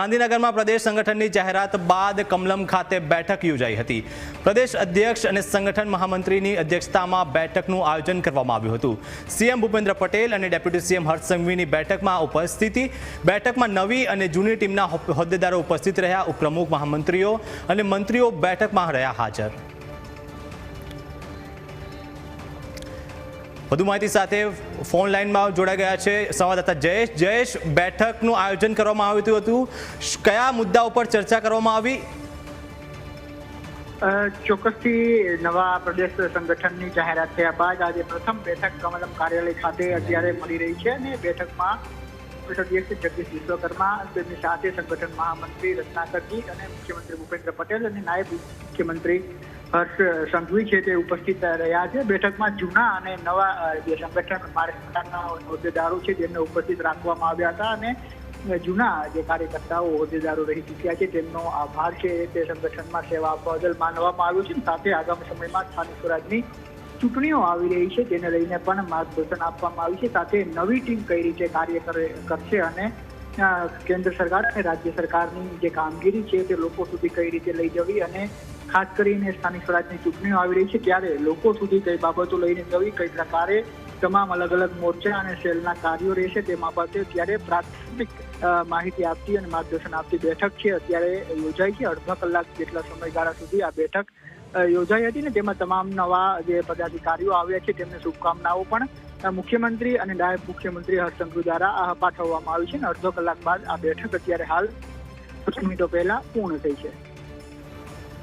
ગાંધીનગરમાં પ્રદેશ સંગઠનની જાહેરાત બાદ કમલમ ખાતે બેઠક યોજાઈ હતી. પ્રદેશ અધ્યક્ષ અને સંગઠન મહામંત્રીની અધ્યક્ષતામાં બેઠકનું આયોજન કરવામાં આવ્યું હતું. સીએમ ભૂપેન્દ્ર પટેલ અને ડેપ્યુટી સીએમ હર્ષ બેઠકમાં ઉપસ્થિતિ, બેઠકમાં નવી અને જૂની ટીમના હોદ્દેદારો ઉપસ્થિત રહ્યા, ઉપપ્રમુખ મહામંત્રીઓ અને મંત્રીઓ બેઠકમાં રહ્યા હાજર. વધુ માહિતી સાથે ફોન લાઈનમાં જોડાઈ ગયા છે સંવાદદાતા જયેશ. જયેશ, બેઠકનું આયોજન કરવામાં આવ્યું હતું. કયા મુદ્દા ઉપર ચર્ચા કરવામાં આવી? ચોક્કસથી નવા પ્રદેશ સંગઠનની જાહેરાત થયા બાદ આજે પ્રથમ બેઠક કમલમ કાર્યાલય ખાતે અત્યારે મળી રહી છે અને બેઠકમાં અધ્યક્ષ જગદીશ વિશ્વકર્મા, તેમની સાથે સંગઠન મહામંત્રી રત્નાકરજી અને મુખ્યમંત્રી ભૂપેન્દ્ર પટેલ અને નાયબ મુખ્યમંત્રી હર્ષ સંઘવી છે તે ઉપસ્થિત રહ્યા છે. બેઠકમાં જૂના અને નવા જે સંગઠન માર્ગદર્શનના હોદ્દેદારો છે તેમને ઉપસ્થિત રાખવામાં આવ્યા હતા અને જૂના જે કાર્યકર્તાઓ હોદ્દેદારો રહી ચૂક્યા છે તેમનો આભાર છે તે સંગઠનમાં સેવા આપવા બદલ માનવામાં આવ્યું છે. સાથે આગામી સમયમાં સ્થાનિક સ્વરાજની ચૂંટણીઓ આવી રહી છે. તેને લઈને પણ માર્ગદર્શન આપવામાં આવ્યું છે. સાથે નવી ટીમ કઈ રીતે કાર્ય કરે, કરશે અને કેન્દ્ર સરકાર અને રાજ્ય સરકારની જે કામગીરી છે તે લોકો સુધી કઈ રીતે લઈ જવી અને ખાસ કરીને સ્થાનિક સ્વરાજની ચૂંટણીઓ આવી રહી છે, ત્યારે લોકો સુધી કઈ બાબતો લઈને જવી, કઈ પ્રકારે તમામ અલગ અલગ મોરચા અને સેલના કાર્યો રહેશે તે બાબતે ત્યારે પ્રાથમિક માહિતી આપતી અને માર્ગદર્શન આપતી બેઠક છે. અત્યારે યોજાઈ છે. અડધા કલાક જેટલા સમયગાળા સુધી આ બેઠક યોજાઈ હતી ને, તેમાં તમામ નવા જે પદાધિકારીઓ આવ્યા છે, તેમને શુભકામનાઓ પણ મુખ્યમંત્રી અને નાયબ મુખ્યમંત્રી હર્ષ દ્વારા પાઠવવામાં આવી છે અને અડધો કલાક બાદ આ બેઠક અત્યારે હાલ મિનિટો પહેલા પૂર્ણ થઈ છે.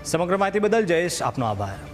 સમગ્ર માહિતી બદલ જયેશ, આપનો આભાર.